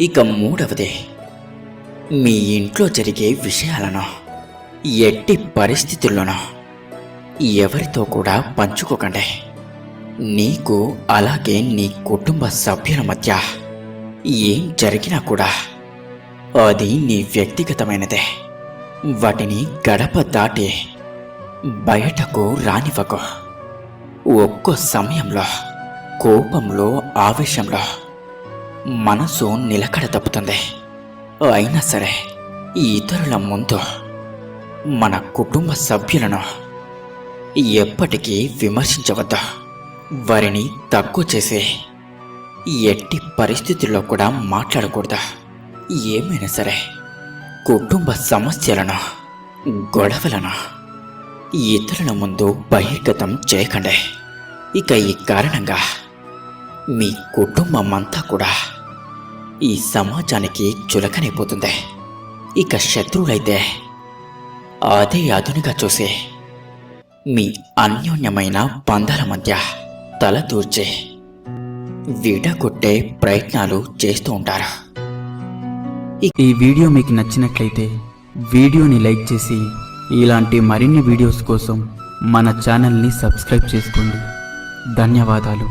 ఇక మూడవది. మీ ఇంట్లో జరిగే విషయాలను ఎట్టి పరిస్థితుల్లోనూ ఎవరితో కూడా పంచుకోకండి. నీకు అలాగే నీ కుటుంబ సభ్యుల మధ్య ఏం జరిగినా కూడా అది నీ వ్యక్తిగతమైనదే. వాటిని గడప దాటి బయటకు రానివ్వకు. ఒక్కో సమయంలో కోపంలో ఆవేశంలో మనసు నిలకడ తప్పుతుంది. అయినా సరే ఇతరుల ముందు మన కుటుంబ సభ్యులను ఎప్పటికీ విమర్శించవద్దు. వారిని తక్కువ చేసి ఎట్టి పరిస్థితుల్లో కూడా మాట్లాడకూడదు. ఏమైనా సరే కుటుంబ సమస్యలను గొడవలను ఇతరుల ముందు బహిర్గతం చేయకండి. ఇక ఈ కారణంగా మీ కుటుంబం అంతా కూడా ఈ సమాజానికి చులకనైపోతుంది. ఇక శత్రువులైతే అదే అదునుగా చూసి మీ అన్యోన్యమైన బంధాల మధ్య తల దూర్చి విడగొట్టే ప్రయత్నాలు చేస్తూ ఉంటారు. ఈ వీడియో మీకు నచ్చినట్లయితే వీడియోని లైక్ చేసి ఇలాంటి మరిన్ని వీడియోస్ కోసం మన ఛానల్ని సబ్స్క్రైబ్ చేసుకోండి. ధన్యవాదాలు.